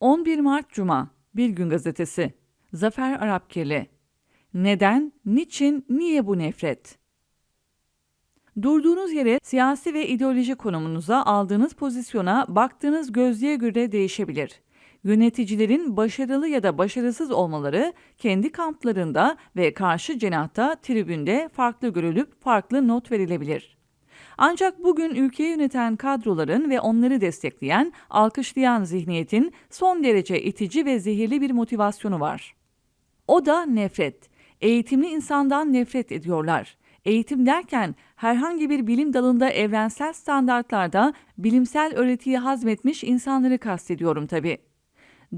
11 Mart Cuma Bir Gün Gazetesi Zafer Arapkirli Neden, niçin, niye bu nefret? Durduğunuz yere siyasi ve ideoloji konumunuza aldığınız pozisyona baktığınız gözlüğe göre değişebilir. Yöneticilerin başarılı ya da başarısız olmaları kendi kamplarında ve karşı cenahta tribünde farklı görülüp farklı not verilebilir. Ancak bugün ülkeyi yöneten kadroların ve onları destekleyen, alkışlayan zihniyetin son derece itici ve zehirli bir motivasyonu var. O da nefret. Eğitimli insandan nefret ediyorlar. Eğitim derken herhangi bir bilim dalında evrensel standartlarda bilimsel öğretiyi hazmetmiş insanları kastediyorum tabii.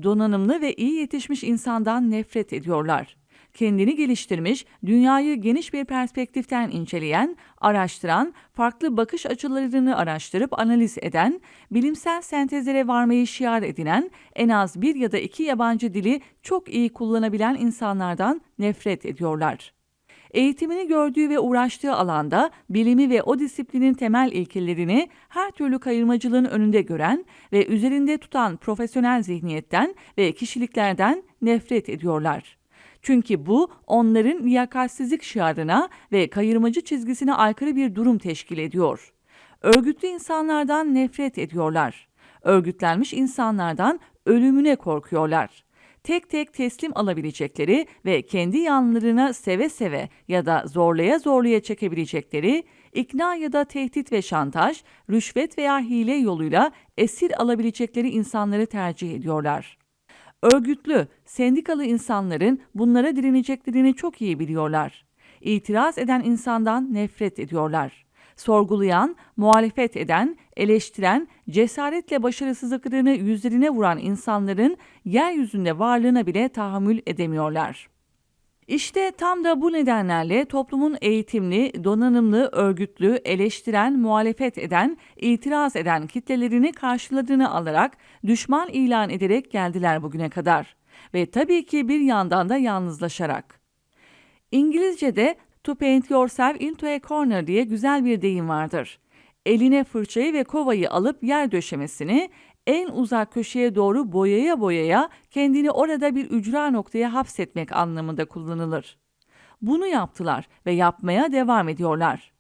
Donanımlı ve iyi yetişmiş insandan nefret ediyorlar kendini geliştirmiş, dünyayı geniş bir perspektiften inceleyen, araştıran, farklı bakış açılarını araştırıp analiz eden, bilimsel sentezlere varmayı şiar edinen, en az bir ya da iki yabancı dili çok iyi kullanabilen insanlardan nefret ediyorlar. Eğitimini gördüğü ve uğraştığı alanda bilimi ve o disiplinin temel ilkelerini her türlü kayırmacılığın önünde gören ve üzerinde tutan profesyonel zihniyetten ve kişiliklerden nefret ediyorlar. Çünkü bu onların liyakatsizlik şiarına ve kayırmacı çizgisine aykırı bir durum teşkil ediyor. Örgütlü insanlardan nefret ediyorlar. Örgütlenmiş insanlardan ölümüne korkuyorlar. Tek tek teslim alabilecekleri ve kendi yanlarına seve seve ya da zorlaya zorlaya çekebilecekleri, ikna ya da tehdit ve şantaj, rüşvet veya hile yoluyla esir alabilecekleri insanları tercih ediyorlar. Örgütlü, sendikalı insanların bunlara direneceklerini çok iyi biliyorlar. İtiraz eden insandan nefret ediyorlar. Sorgulayan, muhalefet eden, eleştiren, cesaretle başarısızlıklarını yüzlerine vuran insanların yeryüzünde varlığına bile tahammül edemiyorlar.'' İşte tam da bu nedenlerle toplumun eğitimli, donanımlı, örgütlü, eleştiren, muhalefet eden, itiraz eden kitlelerini karşıladığını alarak düşman ilan ederek geldiler bugüne kadar. Ve tabii ki bir yandan da yalnızlaşarak. İngilizce'de to paint yourself into a corner diye güzel bir deyim vardır. Eline fırçayı ve kovayı alıp yer döşemesini, en uzak köşeye doğru boyaya boyaya kendini orada bir ücra noktaya hapsetmek anlamında kullanılır. Bunu yaptılar ve yapmaya devam ediyorlar.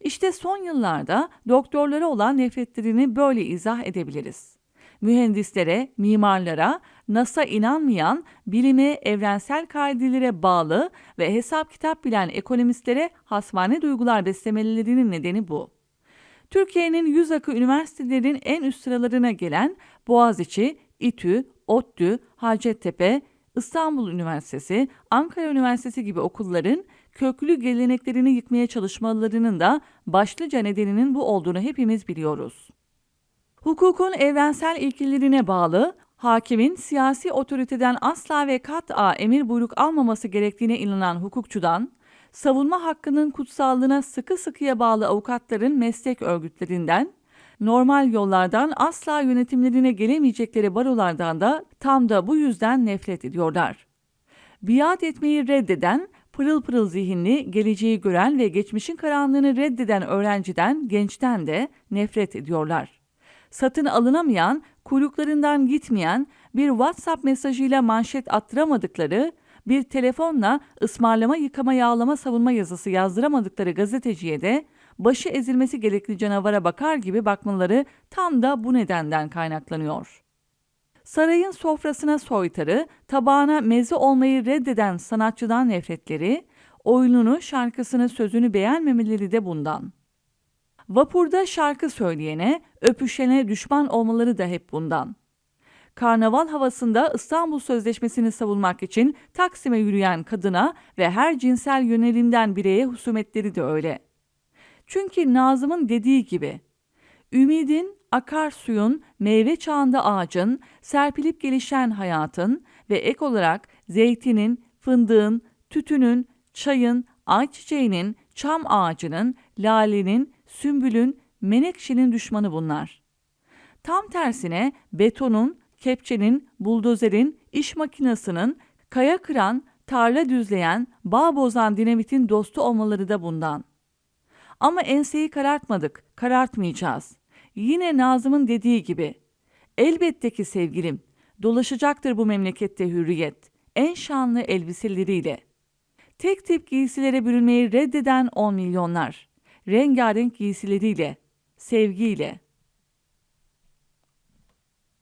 İşte son yıllarda doktorlara olan nefretlerini böyle izah edebiliriz. Mühendislere, mimarlara, NASA inanmayan, bilime, evrensel kaidelere bağlı ve hesap kitap bilen ekonomistlere hasmane duygular beslemelerinin nedeni bu. Türkiye'nin yüz akı üniversitelerin en üst sıralarına gelen Boğaziçi, İTÜ, ODTÜ, Hacettepe, İstanbul Üniversitesi, Ankara Üniversitesi gibi okulların köklü geleneklerini yıkmaya çalışmalarının da başlıca nedeninin bu olduğunu hepimiz biliyoruz. Hukukun evrensel ilkelerine bağlı, hakimin siyasi otoriteden asla ve kat'a emir buyruk almaması gerektiğine inanan hukukçudan, savunma hakkının kutsallığına sıkı sıkıya bağlı avukatların meslek örgütlerinden, normal yollardan asla yönetimlerine gelemeyecekleri barolardan da tam da bu yüzden nefret ediyorlar. Biat etmeyi reddeden, pırıl pırıl zihinli, geleceği gören ve geçmişin karanlığını reddeden öğrenciden, gençten de nefret ediyorlar. Satın alınamayan, kuyruklarından gitmeyen, bir WhatsApp mesajıyla manşet attıramadıkları, bir telefonla ısmarlama yıkama yağlama savunma yazısı yazdıramadıkları gazeteciye de başı ezilmesi gerekli canavara bakar gibi bakmaları tam da bu nedenden kaynaklanıyor. Sarayın sofrasına soytarı, tabağına meze olmayı reddeden sanatçıdan nefretleri, oyununu, şarkısını, sözünü beğenmemeleri de bundan. Vapurda şarkı söyleyene, öpüşene düşman olmaları da hep bundan karnaval havasında İstanbul Sözleşmesi'ni savunmak için Taksim'e yürüyen kadına ve her cinsel yönelimden bireye husumetleri de öyle. Çünkü Nazım'ın dediği gibi, ümidin, akarsuyun, meyve çağında ağacın, serpilip gelişen hayatın ve ek olarak zeytinin, fındığın, tütünün, çayın, ayçiçeğinin, çam ağacının, lalenin, sümbülün, menekşenin düşmanı bunlar. Tam tersine betonun, kepçenin, buldozerin, iş makinesinin, kaya kıran, tarla düzleyen, bağ bozan dinamitin dostu olmaları da bundan. Ama enseyi karartmadık, karartmayacağız. Yine Nazım'ın dediği gibi, elbette ki sevgilim, Dolaşacaktır bu memlekette hürriyet, en şanlı elbiseleriyle. Tek tip giysilere bürünmeyi reddeden on milyonlar. Rengarenk giysileriyle, sevgiyle,